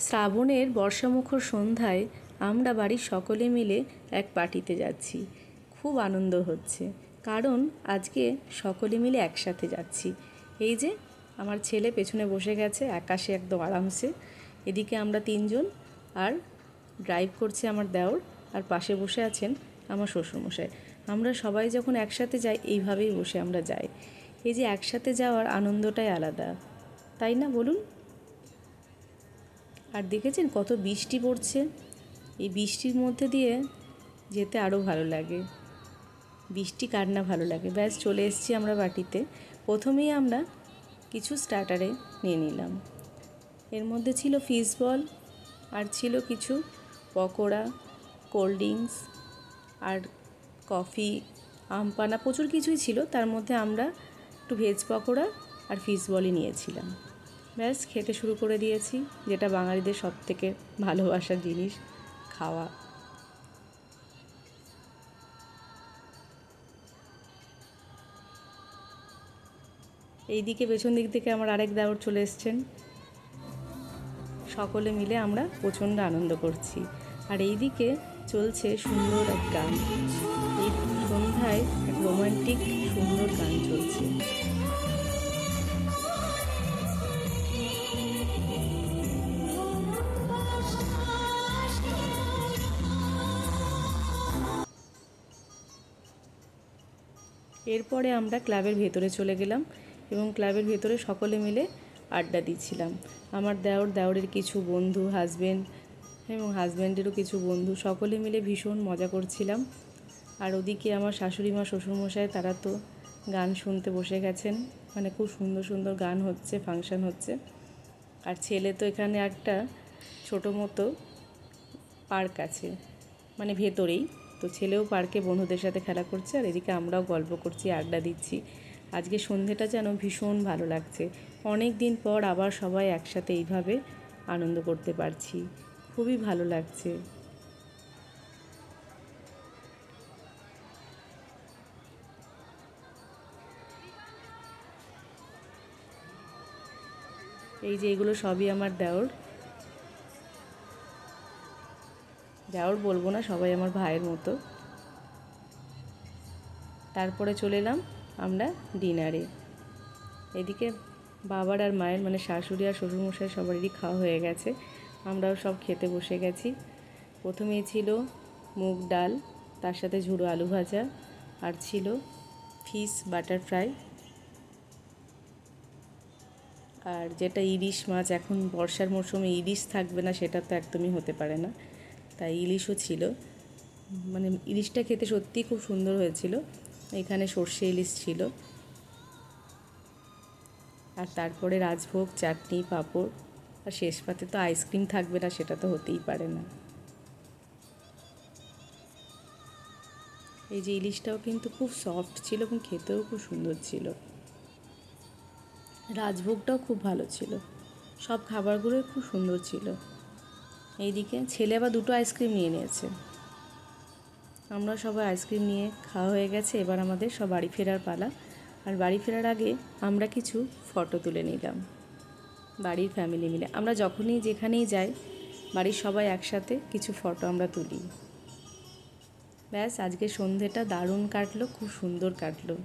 শ্রাবণের বর্ষামুখর সন্ধ্যায় আমরা বাড়ির সকলে মিলে এক পার্টিতে যাচ্ছি। খুব আনন্দ হচ্ছে। কারণ আজকে সকলে মিলে একসাথে যাচ্ছি। এই যে, আমার ছেলে পেছনে বসে গেছে, আকাশে একদম আরামসে। এদিকে আমরা তিনজন আর ড্রাইভ করছে আমার দেওর আর পাশে বসে আছেন আমার শ্বশুরমশাই। আমরা সবাই যখন একসাথে যাই, এইভাবেই বসে আমরা যাই। এই যে, একসাথে যাওয়ার আনন্দটাই আলাদা। তাই না বলুন? আর দেখেছেন কত বৃষ্টি পড়ছে? এই বৃষ্টির মধ্যে দিয়ে যেতে আরও ভালো লাগে। বৃষ্টি কার না ভালো লাগে? ব্যাস, চলে এসেছি আমরা বাটিতে। প্রথমেই আমরা কিছু স্টার্টারে নিয়ে নিলাম। এর মধ্যে ছিল ফিশ বল আর ছিল কিছু পকোড়া কোল্ড ড্রিঙ্কস আর কফি আমপানা প্রচুর কিছুই ছিল। তার মধ্যে আমরা একটু ভেজ পকোড়া আর ফিশ বলই নিয়েছিলাম। ব্যাস, খেতে শুরু করে দিয়েছি, যেটা বাঙালিদের সব থেকে ভালোবাসার জিনিস, খাওয়া। এই দিকে পেছন দিক থেকে আমার আরেক দেওর চলে এসছেন। সকলে মিলে আমরা প্রচণ্ড আনন্দ করছি। আর এই দিকে চলছে সুন্দর এক গান। এই সন্ধ্যায় রোমান্টিক সুন্দর গান চলছে। এরপরে আমরা ক্লাবের ভেতরে চলে গেলাম এবং ক্লাবের ভেতরে সকলে মিলে আড্ডা দিচ্ছিলাম। আমার দেওর, দেওরের কিছু বন্ধু হাজবেন্ড এবং হাজব্যান্ডেরও কিছু বন্ধু সকলে মিলে ভীষণ মজা করছিলাম। আর ওদিকে আমার শাশুড়ি মা শ্বশুরমশাই তারা তো গান শুনতে বসে গেছেন। মানে খুব সুন্দর সুন্দর গান হচ্ছে ফাংশন হচ্ছে। আর ছেলে তো এখানে একটা ছোটো মতো পার্ক আছে মানে ভেতরেই। তো ছেলেও পার্কে বন্ধুদের সাথে খেলা করছে আর এদিকে আমরাও গল্প করছি, আড্ডা দিচ্ছি। আজকে সন্ধেটা যেন ভীষণ ভালো লাগছে। অনেক দিন পর আবার সবাই একসাথে এইভাবে আনন্দ করতে পারছি। খুবই ভালো লাগছে। এই যে এগুলো সবই আমার দেওর। দেওর বলব না, সবাই আমার ভাইয়ের মতো। তারপরে চলে এলাম আমরা ডিনারে। এদিকে বাবার আর মায়ের মানে শাশুড়ি আর শ্বশুরমশাই সবারই খাওয়া হয়ে গেছে। আমরাও সব খেতে বসে গেছি। প্রথমেই ছিল মুগ ডাল, তার সাথে ঝুড়ো আলু ভাজা, আর ছিল ফিশ বাটার ফ্রাই। আর যেটা ইলিশ মাছ, এখন বর্ষার মরশুমে ইলিশ থাকবে না, সেটা তো একদমই হতে পারে না। তাই ইলিশও ছিল। মানে ইলিশটা খেতে সত্যিই খুব সুন্দর হয়েছিল। এখানে সর্ষে ইলিশ ছিল। আর তারপরে রাজভোগ, চাটনি, পাঁপড় আর শেষ পাতে তো আইসক্রিম থাকবে না, সেটা তো হতেই পারে না। এই যে ইলিশটাও কিন্তু খুব সফট ছিল এবং খেতেও খুব সুন্দর ছিল। রাজভোগটাও খুব ভালো ছিল। সব খাবারগুলোই খুব সুন্দর ছিল। এইদিকে ছেলে আবার দুটো আইসক্রিম নিয়ে নিয়েছে। আমরা সবাই আইসক্রিম নিয়ে খাওয়া হয়ে গেছে, এবার আমাদের সব বাড়ি ফেরার পালা। আর বাড়ি ফেরার আগে আমরা কিছু ফটো তুলে নিলাম, বাড়ির ফ্যামিলি মিলে। আমরা যখনই যেখানেই যাই, বাড়ির সবাই একসাথে কিছু ফটো আমরা তুলি। ব্যাস, আজকে সন্ধেটা দারুণ কাটলো, খুব সুন্দর কাটলো।